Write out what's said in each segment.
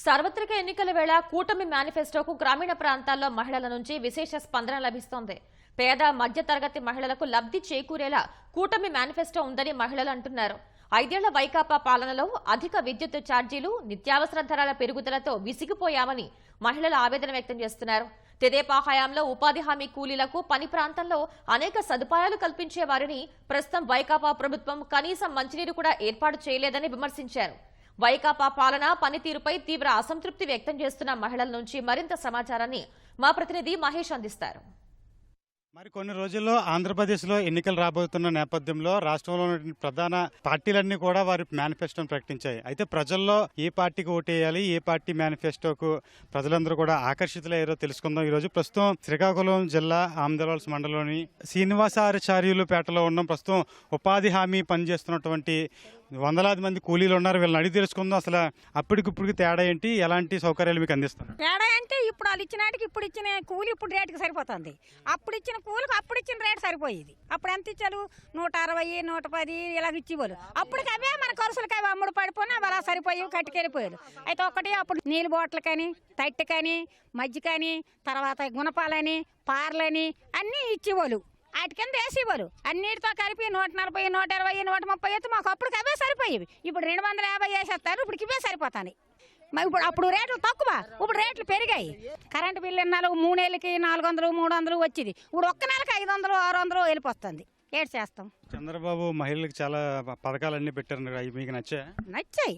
సార్వత్రిక ఎన్నికల వేళ కూటమి మేనిఫెస్టోకు గ్రామీణ ప్రాంతాల్లో మహిళల నుంచి విశేష స్పందన లభిస్తోంది. పేద మధ్యతరగతి మహిళలకు లబ్ధి చేకూరేలా కూటమి మేనిఫెస్టో ఉందని మహిళలు అంటున్నారు. ఐదేళ్ళ వైకాపా పాలనలో అధిక విద్యుత్ ఛార్జీలు నిత్యావసర ధరల పెరుగుదలతో విసిగిపోయామని మహిళలు ఆవేదన వ్యక్తం చేస్తున్నారు. తెదేపా హయాంలో ఉపాధి హామీ కూలీలకు పని ప్రాంతంలో అనేక సదుపాయాలు కల్పించే వారిని ప్రస్తుతం వైకాపా ప్రభుత్వం కనీసం మంచినీరు కూడా ఏర్పాటు చేయలేదని విమర్శించారు. వైకాపా పాలన పనితీరుపై తీవ్ర అసంతృప్తి వ్యక్తం చేస్తున్న మహిళల నుంచి మరింత సమాచారాన్ని మా ప్రతినిధి మహేష్ అందిస్తారు. మరి కొన్ని రోజుల్లో ఆంధ్రప్రదేశ్లో ఎన్నికలు రాబోతున్న నేపథ్యంలో రాష్ట్రంలో ప్రధాన పార్టీలన్నీ కూడా వారి మేనిఫెస్టోను ప్రకటించాయి. అయితే ప్రజల్లో ఏ పార్టీకి ఓటేయాలి ఏ పార్టీ మేనిఫెస్టోకు ప్రజలందరూ కూడా ఆకర్షితులయ్యారో తెలుసుకుందాం. ఈరోజు ప్రస్తుతం శ్రీకాకుళం జిల్లా ఆమదలవలస మండలంలోని శ్రీనివాసాచార్యులు పేటలో ఉన్న. ప్రస్తుతం ఉపాధి హామీ పనిచేస్తున్నటువంటి వందలాది మంది కూలీలు ఉన్నారు వీళ్ళని అడిగి తెలుసుకుందాం అసలు అప్పటికిప్పటికి తేడా ఏంటి ఎలాంటి సౌకర్యాలు మీకు అందిస్తారు తేడా అంటే ఇప్పుడు వాళ్ళు ఇచ్చినాటికి ఇప్పుడు ఇచ్చిన కూలి ఇప్పుడు రేటుకి సరిపోతుంది. అప్పుడు ఇచ్చిన కూలికి అప్పుడు ఇచ్చిన రేటు సరిపోయేది. అప్పుడు ఎంత ఇచ్చారు? నూట అరవై నూట పది ఇలాగ ఇచ్చేవాళ్ళు. అప్పటికి అవే మన ఖర్చులకి అవి అమ్ముడు పడిపోయినా అవి అలా సరిపోయి కట్టుకెళ్ళిపోయారు అయితే ఒకటి అప్పుడు నీళ్ళు బాటిల్ కానీ తట్టు కానీ మజ్జి కానీ తర్వాత గుణపాలని పార్లని అన్నీ ఇచ్చేవాళ్ళు. వాటి కింద వేసేవాళ్ళు అన్నిటితో కలిపి నూట నలభై నూట ఇరవై నూట ముప్పై అయితే మాకు అప్పటికి అవే సరిపోయేవి. ఇప్పుడు రెండు వందల యాభై వేసేస్తారు ఇప్పుడు ఇవే సరిపోతాయి మరి ఇప్పుడు అప్పుడు రేట్లు తక్కువ ఇప్పుడు రేట్లు పెరిగాయి. కరెంటు బిల్లు నాలుగు మూడేళ్ళకి నాలుగు వందలు మూడు వందలు వచ్చేది. ఇప్పుడు ఒక్క నెలకి ఐదు వందలు ఆరు వందలు వెళ్ళిపోతుంది ఏడు చేస్తాం. చంద్రబాబు మహిళలకు చాలా ప- పథకాలన్నీ పెట్టారు అవి మీకు నచ్చా నచ్చాయి.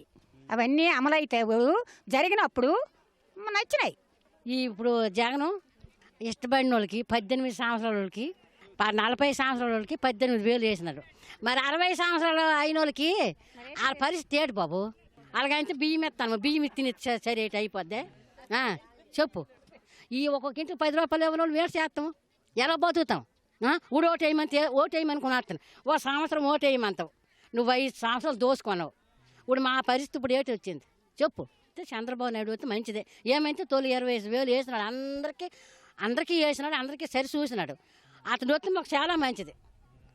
అవన్నీ అమలైతే జరిగినప్పుడు నచ్చినాయి. ఈ ఇప్పుడు జగను ఇష్టపడిన వాళ్ళకి పద్దెనిమిది సంవత్సరాల వాళ్ళకి నలభై సంవత్సరాల వాళ్ళకి పద్దెనిమిది వేలు వేసినారు. మరి అరవై సంవత్సరాలు అయిన వాళ్ళకి వాళ్ళ పరిస్థితి ఏంటి బాబు? అలాగైతే బియ్యం ఇస్తాను. బియ్యం ఇత్తిని సరే అయిపోద్ది. ఆ, చెప్పు. ఈ ఒక్కొక్క ఇంటికి పది రూపాయలు ఇవ్వని వాళ్ళు చేస్తాం. ఎలా బతుకుతాం? ఆ, ఇప్పుడు ఓటు వేయమంటే ఓటు వేయమనుకుని ఓ సంవత్సరం ఓటు వేయమంటావు. నువ్వు ఐదు సంవత్సరాలు దోసుకున్నావు. ఇప్పుడు మా పరిస్థితి ఇప్పుడు ఏంటి వచ్చింది? చెప్పు. చంద్రబాబు నాయుడు అయితే మంచిదే. ఏమైతే తొలి ఇరవై ఐదు వేలు వేసినాడు. అందరికీ అందరికీ వేసినాడు అందరికీ సరి చూసినాడు. అతను వస్తే మాకు చాలా మంచిది.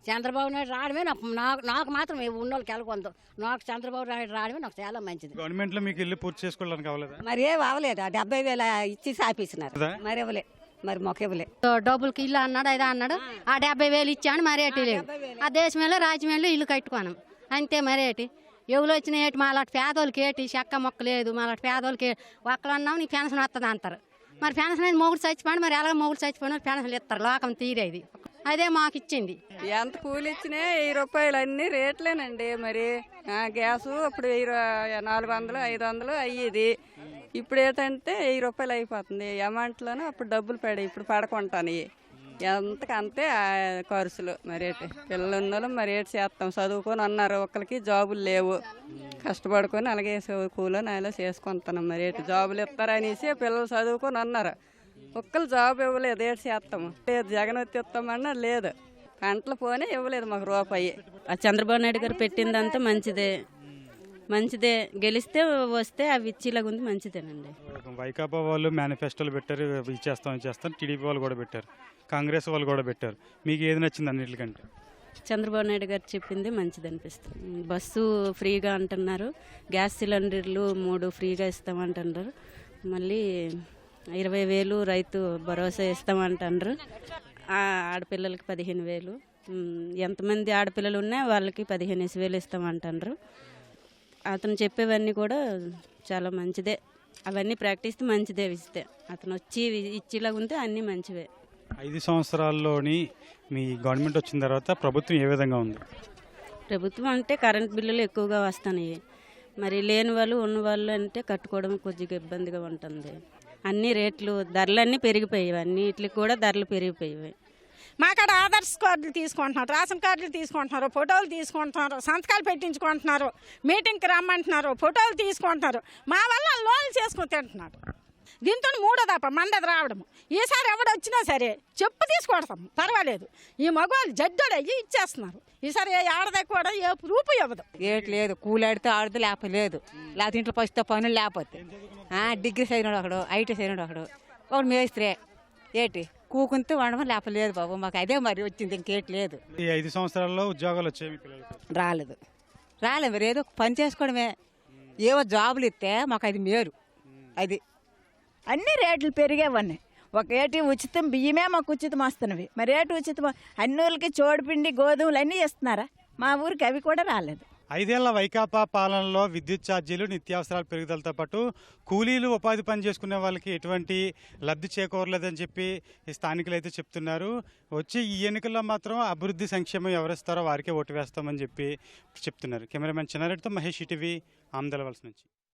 చంద్రబాబు నాయుడు రావడమే నాకు నాకు నాకు మాత్రం ఉన్నోళ్ళకి వెళ్ళకొందు నాకు చంద్రబాబు నాయుడు రావడమే నాకు చాలా మంచిది. గవర్నమెంట్లో మీకు ఇల్లు పూర్తి చేసుకోవడానికి అవ్వలేదా? మరి ఏం అవ్వలేదు. ఆ డెబ్బై వేల ఇచ్చి సాపిస్తున్నారు? మరి ఇవ్వలే. మరి మొక్క ఇవ్వలే. డబ్బులకి ఇల్లు అన్నాడు అదే అన్నాడు. ఆ. డెబ్బై వేలు ఇచ్చాను మరేటి లేదు. ఆ దేశంలో రాజ్యంలో ఇల్లు కట్టుకున్నాం. అంతే మరేటి ఎవరు వచ్చిన ఏటి మా అలాంటి పేదోళ్ళకి ఏటి? చెక్క మొక్క లేదు మా అలాంటి పేదోళ్ళకి ఒక్కలు అన్నాం నీ పెన్షన్ వస్తుంది అంటారు మరి పెన్షన్ అనేది మొగుడు చచ్చిపోయి మరి ఎలాగ మొగుడు చచ్చిపోయిన పెన్షన్లు ఇస్తారు. లోకం తీరేది. అదే మాకు ఇచ్చింది ఎంత కూలి ఇచ్చినా వెయ్యి రూపాయలు అన్ని రేట్లేనండి మరి. గ్యాస్ గ్యాసు అప్పుడు వెయ్యి రూ- నాలుగు వందలు ఐదు వందలు అయ్యేది. ఇప్పుడు ఏంటంటే వెయ్యి రూపాయలు అయిపోతుంది. అమౌంట్లోనే అప్పుడు డబ్బులు పడాయి ఇప్పుడు పడకుంటాను. ఎంతకంతే ఖర్చులు. మరి పిల్లలు ఉన్నోళ్ళు మరి ఏటి చేస్తాం? చదువుకొని అన్నారు. ఒకరికి జాబులు లేవు. కష్టపడుకొని అలాగే కూలో నాలో చేసుకుంటున్నాం మరి. ఏంటి జాబులు ఇస్తారనేసి పిల్లలు చదువుకొని అన్నారు. ఒక్కరు జాబ్ ఇవ్వలేదు ఏడు చేస్తాము లేదు జగన్ వచ్చి ఇస్తామన్నా లేదు. పంటలు పోనే ఇవ్వలేదు మాకు రూపాయి. ఆ చంద్రబాబు నాయుడు గారు పెట్టిందంతా మంచిదే. మంచిదే. గెలిస్తే వస్తే అవి ఇచ్చేలాగా ఉంది మంచిదేనండి. వైకాపా వాళ్ళు మేనిఫెస్టోలు పెట్టారు ఇచ్చేస్తాం ఇచ్చేస్తాం. టీడీపీ వాళ్ళు కూడా పెట్టారు. కాంగ్రెస్ వాళ్ళు కూడా పెట్టారు. మీకు ఏది నచ్చింది అన్నిటికంటే? చంద్రబాబు నాయుడు గారు చెప్పింది మంచిది అనిపిస్తుంది బస్సు ఫ్రీగా అంటున్నారు. గ్యాస్ సిలిండర్లు మూడు ఫ్రీగా ఇస్తామంటున్నారు. మళ్ళీ ఇరవై వేలు రైతు భరోసా ఇస్తామంటున్నారు. ఆడపిల్లలకి పదిహేను వేలు. ఎంతమంది ఆడపిల్లలు ఉన్నా వాళ్ళకి పదిహేను వేలు ఇస్తామంటున్నారు. అతను చెప్పేవన్నీ కూడా చాలా మంచిదే. అవన్నీ ప్రాక్టీస్ మంచిదే ఇస్తే అతను వచ్చి ఇచ్చేలాగా ఉంటే అన్నీ మంచివే. ఐదు సంవత్సరాల్లోని మీ గవర్నమెంట్ వచ్చిన తర్వాత ప్రభుత్వం ఏ విధంగా ఉంది? ప్రభుత్వం అంటే కరెంట్ బిల్లులు ఎక్కువగా వస్తున్నాయి. మరి లేని వాళ్ళు ఉన్న వాళ్ళు అంటే కట్టుకోవడం కొద్దిగా ఇబ్బందిగా ఉంటుంది. అన్ని రేట్లు ధరలన్నీ పెరిగిపోయాయి. అన్నిటికి కూడా ధరలు పెరిగిపోయాయి. మాకాడ ఆధార్ కార్డులు తీసుకుంటున్నారు రేషన్ కార్డులు తీసుకుంటున్నారు ఫోటోలు తీసుకుంటున్నారు సంతకాలు పెట్టించుకుంటున్నారు మీటింగ్కి రమ్మంటున్నారు ఫోటోలు తీసుకుంటున్నారు. మా వల్ల లోన్లు చేసుకుని తింటున్నారు. దీంతో మూడో తప్ప మందది రావడము. ఈసారి ఎవడు వచ్చినా సరే చెప్పు తీసుకొడతాం పర్వాలేదు. ఈ మగవాళ్ళు జడ్డోడు అయ్యి ఇచ్చేస్తున్నారు. ఈసారి ఏ ఆడదే కూడా ఏ రూపు ఇవ్వదు. ఏటి లేదు కూలి ఆడితే ఆడితే లేకపోతే లేదు లేకపోతే ఇంట్లో పసితో పనులు లేకపోతే. ఆ, డిగ్రీ చదివినాడు ఒకడు ఐటీ చదివినాడు ఒకడు. ఒకడు మేస్త్రే. ఏటి? కూకుంటే వండమని లేకపోతే లేదు బాబు. మాకు అదే మరి వచ్చింది ఇంకేటి లేదు. ఈ ఐదు సంవత్సరాల్లో ఉద్యోగాలు వచ్చాయి పిల్లలకి. రాలేదు. రాలేదు మరి ఏదో పని చేసుకోవడమే. ఏవో జాబులు ఇస్తే మాకు అది మేలు. అది అన్ని రేట్లు పెరిగేవన్నీ. ఒక ఏటి ఉచితం బియ్యమే మాకు ఉచితం వస్తున్నవి. మరి ఏటి ఉచితం? అన్ని ఊళ్ళకి చోడుపిండి గోధుమలు అన్నీ ఇస్తున్నారా మా ఊరికి అవి కూడా రాలేదు. ఐదేళ్ళ వైకాపా పాలనలో విద్యుత్ ఛార్జీలు నిత్యావసరాల పెరుగుదలతో పాటు కూలీలు ఉపాధి పని చేసుకునే వాళ్ళకి ఎటువంటి లబ్ధి చేకూరలేదని చెప్పి స్థానికులు అయితే చెప్తున్నారు. వచ్చి ఈ ఎన్నికల్లో మాత్రం అభివృద్ధి సంక్షేమం ఎవరిస్తారో వారికే ఓటు వేస్తామని చెప్పి చెప్తున్నారు. కెమెరామెన్ చిన్నారెడ్డితో మహేష్ టీవీ ఆమ్దలవలస నుంచి.